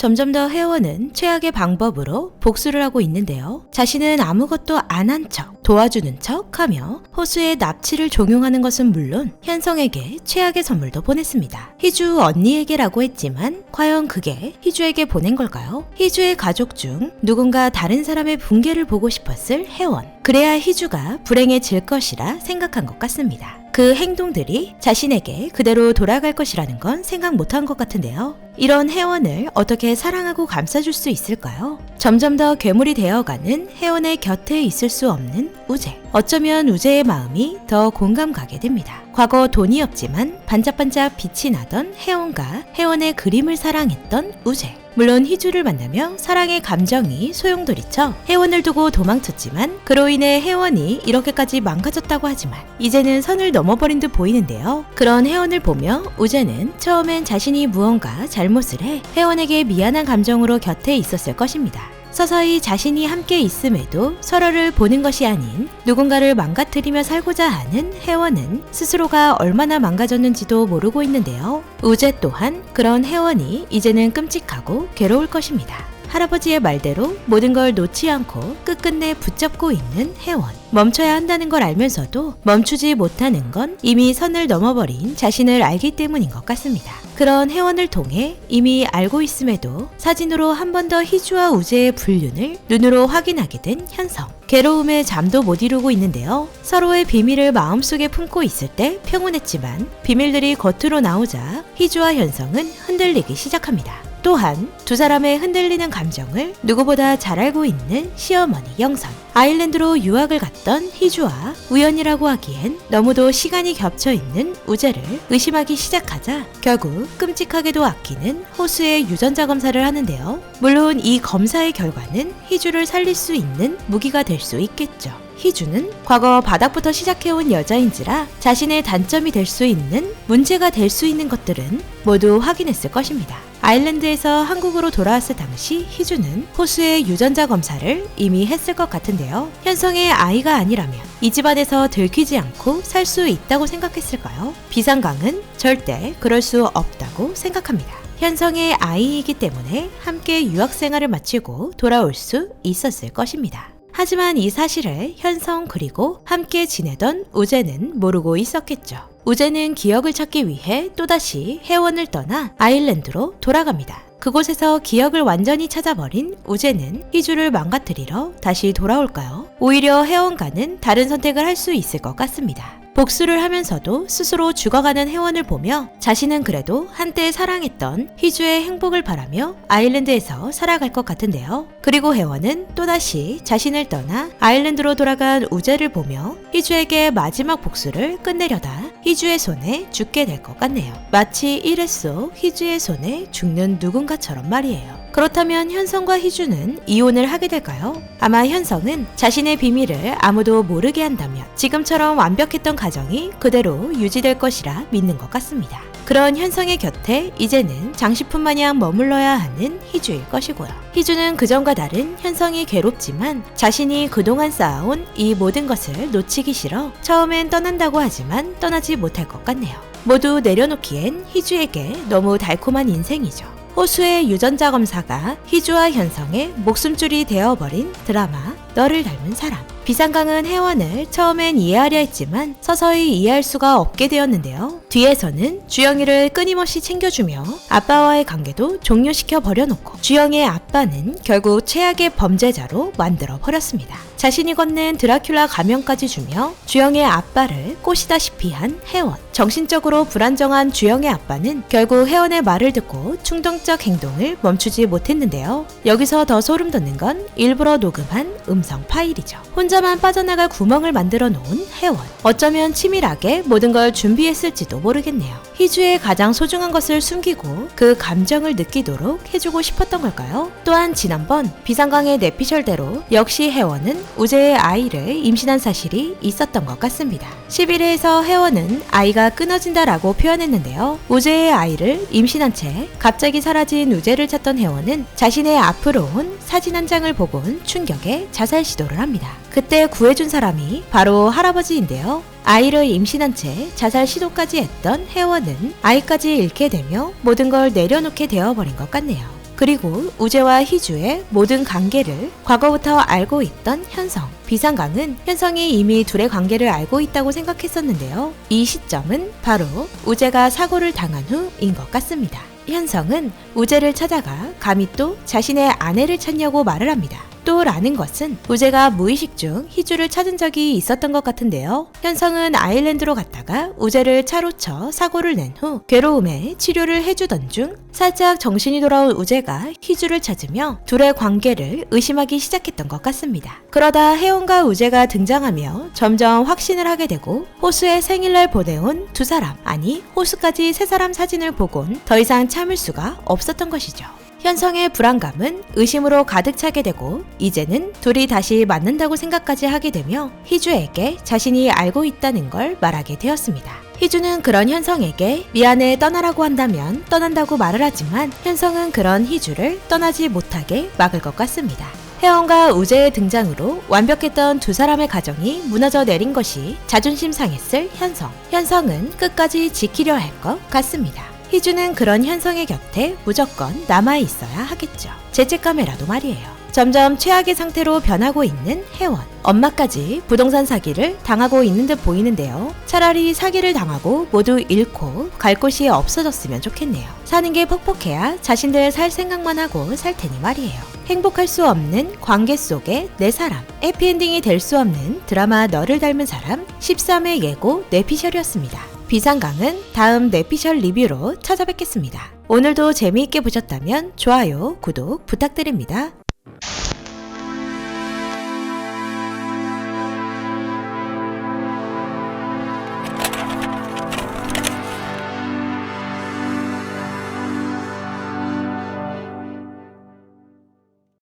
점점 더 혜원은 최악의 방법으로 복수를 하고 있는데요. 자신은 아무것도 안 한 척, 도와주는 척 하며 호수의 납치를 종용하는 것은 물론 현성에게 최악의 선물도 보냈습니다. 희주 언니에게라고 했지만 과연 그게 희주에게 보낸 걸까요? 희주의 가족 중 누군가 다른 사람의 붕괴를 보고 싶었을 혜원. 그래야 희주가 불행해질 것이라 생각한 것 같습니다. 그 행동들이 자신에게 그대로 돌아갈 것이라는 건 생각 못한 것 같은데요. 이런 혜원을 어떻게 사랑하고 감싸줄 수 있을까요? 점점 더 괴물이 되어가는 혜원의 곁에 있을 수 없는 우재. 어쩌면 우재의 마음이 더 공감 가게 됩니다. 과거 돈이 없지만 반짝반짝 빛이 나던 혜원과 혜원의 그림을 사랑했던 우재. 물론 희주를 만나며 사랑의 감정이 소용돌이쳐 혜원을 두고 도망쳤지만 그로 인해 혜원이 이렇게까지 망가졌다고 하지만 이제는 선을 넘어버린 듯 보이는데요. 그런 혜원을 보며 우재는 처음엔 자신이 무언가 잘못을 해 혜원에게 미안한 감정으로 곁에 있었을 것입니다. 서서히 자신이 함께 있음에도 서로를 보는 것이 아닌 누군가를 망가뜨리며 살고자 하는 혜원은 스스로가 얼마나 망가졌는지도 모르고 있는데요. 우재 또한 그런 혜원이 이제는 끔찍하고 괴로울 것입니다. 할아버지의 말대로 모든 걸 놓지 않고 끝끝내 붙잡고 있는 혜원. 멈춰야 한다는 걸 알면서도 멈추지 못하는 건 이미 선을 넘어버린 자신을 알기 때문인 것 같습니다. 그런 혜원을 통해 이미 알고 있음에도 사진으로 한 번 더 희주와 우재의 불륜을 눈으로 확인하게 된 현성. 괴로움에 잠도 못 이루고 있는데요. 서로의 비밀을 마음속에 품고 있을 때 평온했지만 비밀들이 겉으로 나오자 희주와 현성은 흔들리기 시작합니다. 또한 두 사람의 흔들리는 감정을 누구보다 잘 알고 있는 시어머니 영선. 아일랜드로 유학을 갔던 희주와 우연이라고 하기엔 너무도 시간이 겹쳐 있는 우재를 의심하기 시작하자 결국 끔찍하게도 아끼는 호수의 유전자 검사를 하는데요. 물론 이 검사의 결과는 희주를 살릴 수 있는 무기가 될 수 있겠죠. 희주는 과거 바닥부터 시작해온 여자인지라 자신의 단점이 될 수 있는 문제가 될 수 있는 것들은 모두 확인했을 것입니다. 아일랜드에서 한국으로 돌아왔을 당시 희주는 호수의 유전자 검사를 이미 했을 것 같은데요. 현성의 아이가 아니라면 이 집안에서 들키지 않고 살 수 있다고 생각했을까요? 비상강은 절대 그럴 수 없다고 생각합니다. 현성의 아이이기 때문에 함께 유학 생활을 마치고 돌아올 수 있었을 것입니다. 하지만 이 사실을 현성 그리고 함께 지내던 우재는 모르고 있었겠죠. 우재는 기억을 찾기 위해 또다시 해원을 떠나 아일랜드로 돌아갑니다. 그곳에서 기억을 완전히 찾아버린 우재는 희주를 망가뜨리러 다시 돌아올까요? 오히려 해원과는 다른 선택을 할 수 있을 것 같습니다. 복수를 하면서도 스스로 죽어가는 혜원을 보며 자신은 그래도 한때 사랑했던 희주의 행복을 바라며 아일랜드에서 살아갈 것 같은데요. 그리고 혜원은 또다시 자신을 떠나 아일랜드로 돌아간 우재를 보며 희주에게 마지막 복수를 끝내려다 희주의 손에 죽게 될 것 같네요. 마치 속 희주의 손에 죽는 누군가처럼 말이에요. 그렇다면 현성과 희주는 이혼을 하게 될까요? 아마 현성은 자신의 비밀을 아무도 모르게 한다면 지금처럼 완벽했던 가정이 그대로 유지될 것이라 믿는 것 같습니다. 그런 현성의 곁에 이제는 장식품 마냥 머물러야 하는 희주일 것이고요. 희주는 그전과 다른 현성이 괴롭지만 자신이 그동안 쌓아온 이 모든 것을 놓치기 싫어 처음엔 떠난다고 하지만 떠나지 못할 것 같네요. 모두 내려놓기엔 희주에게 너무 달콤한 인생이죠. 호수의 유전자 검사가 희주와 현성의 목숨줄이 되어버린 드라마 너를 닮은 사람. 비상강은 혜원을 처음엔 이해하려 했지만 서서히 이해할 수가 없게 되었는데요. 뒤에서는 주영이를 끊임없이 챙겨주며 아빠와의 관계도 종료시켜 버려놓고 주영의 아빠는 결국 최악의 범죄자로 만들어 버렸습니다. 자신이 건넨 드라큘라 가면까지 주며 주영의 아빠를 꼬시다시피 한 혜원. 정신적으로 불안정한 주영의 아빠는 결국 혜원의 말을 듣고 충동적 행동을 멈추지 못했는데요. 여기서 더 소름 돋는 건 일부러 녹음한 음성 파일이죠. 혼자 만 빠져나갈 구멍을 만들어 놓은 혜원. 어쩌면 치밀하게 모든 걸 준비했을지도 모르겠네요. 희주의 가장 소중한 것을 숨기고 그 감정을 느끼도록 해주고 싶었던 걸까요? 또한 지난번 비상강의 내피셜대로 역시 혜원은 우재의 아이를 임신한 사실이 있었던 것 같습니다. 11회에서 혜원은 아이가 끊어진다라고 표현했는데요. 우재의 아이를 임신한 채 갑자기 사라진 우재를 찾던 혜원은 자신의 앞으로 온 사진 한 장을 보곤 충격에 자살 시도를 합니다. 그때 구해준 사람이 바로 할아버지인데요. 아이를 임신한 채 자살 시도까지 했던 혜원은 아이까지 잃게 되며 모든 걸 내려놓게 되어버린 것 같네요. 그리고 우재와 희주의 모든 관계를 과거부터 알고 있던 현성. 비상강은 현성이 이미 둘의 관계를 알고 있다고 생각했었는데요. 이 시점은 바로 우재가 사고를 당한 후인 것 같습니다. 현성은 우재를 찾아가 감히 또 자신의 아내를 찾냐고 말을 합니다. 또 라는 것은 우재가 무의식 중 희주를 찾은 적이 있었던 것 같은데요. 현성은 아일랜드로 갔다가 우재를 차로 쳐 사고를 낸 후 괴로움에 치료를 해주던 중 살짝 정신이 돌아온 우재가 희주를 찾으며 둘의 관계를 의심하기 시작했던 것 같습니다. 그러다 혜원과 우재가 등장하며 점점 확신을 하게 되고 호수의 생일날 보내온 두 사람 아니 호수까지 세 사람 사진을 보곤 더 이상 참을 수가 없었던 것이죠. 현성의 불안감은 의심으로 가득 차게 되고 이제는 둘이 다시 만난다고 생각까지 하게 되며 희주에게 자신이 알고 있다는 걸 말하게 되었습니다. 희주는 그런 현성에게 미안해 떠나라고 한다면 떠난다고 말을 하지만 현성은 그런 희주를 떠나지 못하게 막을 것 같습니다. 혜원과 우재의 등장으로 완벽했던 두 사람의 가정이 무너져 내린 것이 자존심 상했을 현성. 현성은 끝까지 지키려 할 것 같습니다. 희주는 그런 현성의 곁에 무조건 남아 있어야 하겠죠. 죄책감에라도 말이에요. 점점 최악의 상태로 변하고 있는 혜원. 엄마까지 부동산 사기를 당하고 있는 듯 보이는데요. 차라리 사기를 당하고 모두 잃고 갈 곳이 없어졌으면 좋겠네요. 사는 게 퍽퍽해야 자신들 살 생각만 하고 살 테니 말이에요. 행복할 수 없는 관계 속의 내 사람. 해피엔딩이 될 수 없는 드라마 너를 닮은 사람 13회 예고 뇌피셜이었습니다. 비상강은 다음 뇌피셜 리뷰로 찾아뵙겠습니다. 오늘도 재미있게 보셨다면 좋아요, 구독 부탁드립니다.